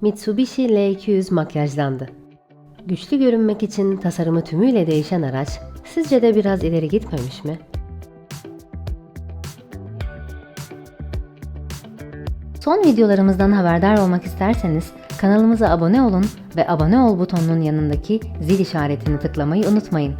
Mitsubishi L200 makyajlandı. Güçlü görünmek için tasarımı tümüyle değişen araç sizce de biraz ileri gitmemiş mi? Son videolarımızdan haberdar olmak isterseniz kanalımıza abone olun ve abone ol butonunun yanındaki zil işaretini tıklamayı unutmayın.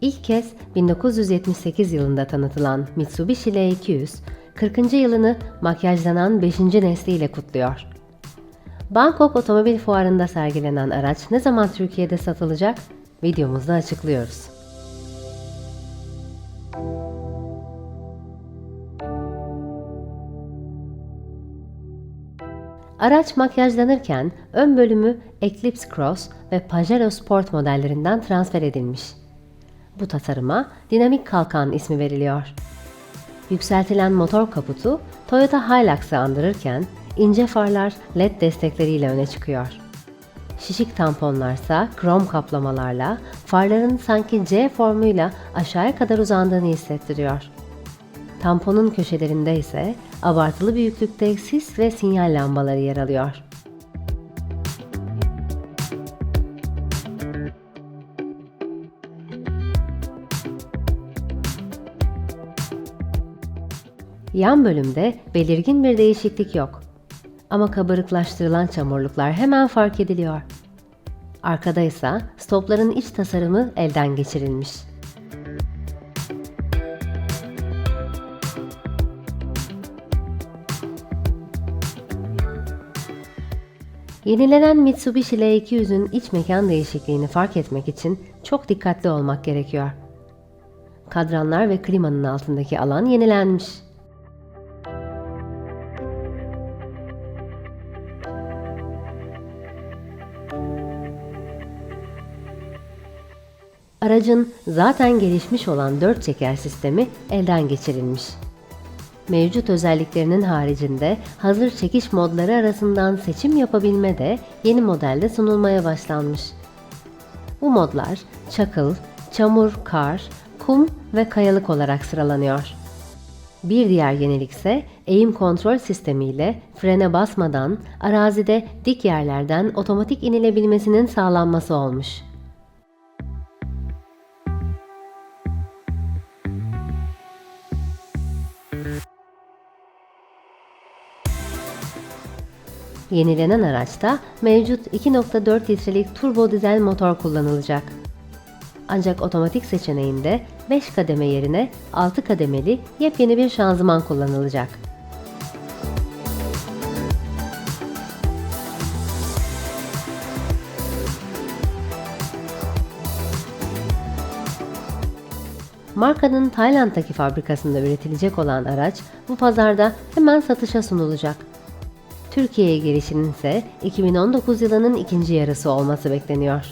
İlk kez 1978 yılında tanıtılan Mitsubishi L200, 40. yılını makyajlanan 5. nesliyle kutluyor. Bangkok Otomobil Fuarı'nda sergilenen araç ne zaman Türkiye'de satılacak? Videomuzda açıklıyoruz. Araç makyajlanırken ön bölümü Eclipse Cross ve Pajero Sport modellerinden transfer edilmiş. Bu tasarıma dinamik kalkan ismi veriliyor. Yükseltilen motor kaputu Toyota Hilux'ı andırırken ince farlar LED destekleriyle öne çıkıyor. Şişik tamponlarsa krom kaplamalarla farların sanki C formuyla aşağıya kadar uzandığını hissettiriyor. Tamponun köşelerinde ise abartılı büyüklükte sis ve sinyal lambaları yer alıyor. Yan bölümde belirgin bir değişiklik yok. Ama kabarıklaştırılan çamurluklar hemen fark ediliyor. Arkada ise stopların iç tasarımı elden geçirilmiş. Yenilenen Mitsubishi L200'ün iç mekan değişikliğini fark etmek için çok dikkatli olmak gerekiyor. Kadranlar ve klimanın altındaki alan yenilenmiş. Aracın zaten gelişmiş olan 4 çeker sistemi elden geçirilmiş. Mevcut özelliklerinin haricinde hazır çekiş modları arasından seçim yapabilme de yeni modelde sunulmaya başlanmış. Bu modlar çakıl, çamur, kar, kum ve kayalık olarak sıralanıyor. Bir diğer yenilik ise eğim kontrol sistemiyle frene basmadan arazide dik yerlerden otomatik inilebilmesinin sağlanması olmuş. Yenilenen araçta mevcut 2.4 litrelik turbo dizel motor kullanılacak. Ancak otomatik seçeneğinde 5 kademe yerine 6 kademeli yepyeni bir şanzıman kullanılacak. Markanın Tayland'daki fabrikasında üretilecek olan araç bu pazarda hemen satışa sunulacak. Türkiye'ye gelişinin ise 2019 yılının ikinci yarısı olması bekleniyor.